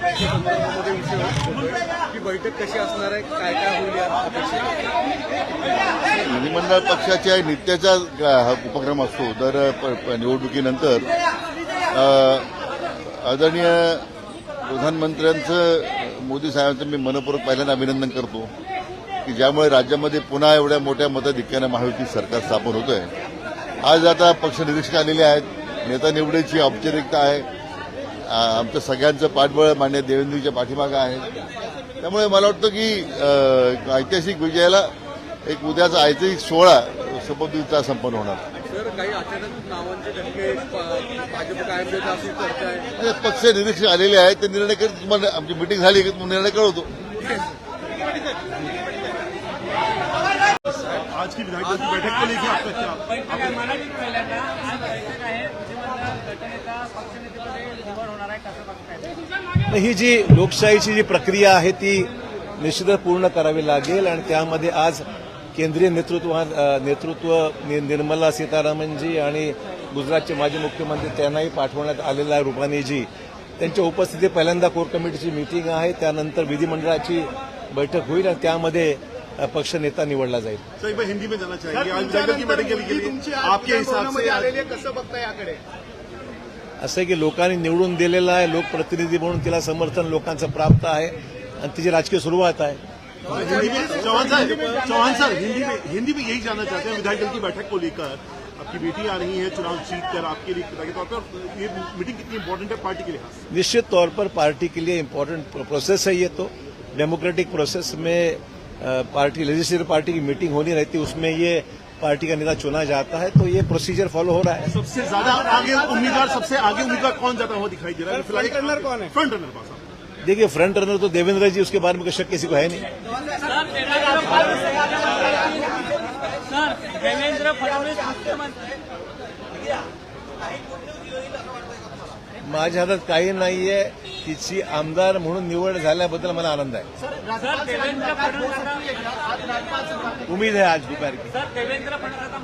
त्या संदर्भामध्ये विषय बैठक कशी असणार आहे? काय काय होईल या विधिमंडळ पक्षाच्या नित्याचा हा उपक्रम असतो. दर प- प- निवडणुकीनंतर आदरणीय प्रधानमंत्र्यांचं मोदी साहेबांचं मी मनपूर्वक पहिल्यांदा अभिनंदन करतो की ज्यामुळे राज्यामध्ये पुन्हा एवढ्या मोठ्या मताधिक्यानं महायुती सरकार स्थापन होत आहे आज आता पक्ष निरीक्षक आलेले आहेत. नेता निवडीची औपचारिकता आहे. आमचं सगळ्यांचं पाठबळ मान्य देवेंद्रजीच्या पाठीमागं आहे. त्यामुळे मला वाटतं की ऐतिहासिक विजयाला एक उद्याचा ऐतिहासिक सोहळा शपथविधीचा संपन्न होणार. आणि पक्ष निरीक्षक आलेले आहेत ते निर्णय करत तुम्हाला आमची मिटिंग झाली की तुम्हाला निर्णय कळवतो आज की विधायक दल की बैठक को लेकर आपका क्या ही जी लोकशाहीची जी प्रक्रिया आहे ती निश्चितच पूर्ण करावी लागेल आणि त्यामध्ये आज केंद्रीय नेतृत्व नेतृत्व नि- निर्मला सीतारामनजी आणि गुजरातचे माजी मुख्यमंत्री त्यांनाही पाठवण्यात आलेला आहे रुपानीजी त्यांच्या उपस्थितीत पहिल्यांदा कोर कमिटीची मीटिंग आहे त्यानंतर विधिमंडळाची बैठक होईल आणि त्यामध्ये पक्ष नेता निवडला जाईल. हिंदी में जाना असं आहे की लोकांनी निवडून दिलेला आहे लोकप्रतिनिधी म्हणून तिला समर्थन लोकांचं प्राप्त आहे आणि तिची राजकीय सुरुवात आहे. हिंदी में चौहान सर चौहान सर हिंदी में हिंदी में यही जानना चाहते हैं विधायक दल की बैठक को लेकर। आपकी बेटी आ रही है चुनाव जीत कर आपके लिए के तौर पर ये मीटिंग कितनी इंपॉर्टेंट है पार्टी के से निश्चित तौर पर पार्टी के लिए इम्पोर्टेंट प्रोसेस है ये तो। डेमोक्रेटिक प्रोसेस में पार्टी लेजिस्लेटिव पार्टी की मीटिंग होनी रहती है उसमें ये पार्टी का नेता चुना जाता है तो ये प्रोसीजर फॉलो हो रहा है। सबसे ज़्यादा आगे उम्मीदवार सबसे आगे उम्मीदवार कौन ज़्यादा हुआ दिखाई दे रहा है? फ्रंट रनर कौन है? फ्रंट रनर पास देखिए फ्रंट रनर तो देवेंद्र जी उसके बारे में कोई शक किसी को है नहीं। सर देवेंद्र फडणवीस मुख्यमंत्री। माझ्या हातात काही नाहीये. तिची आमदार म्हणून निवड झाल्याबद्दल मला आनंद आहे. सर देवेंद्र फडणवीस आता- उम्मीद है आज दोपहर की सर देवेंद्र फडणवीस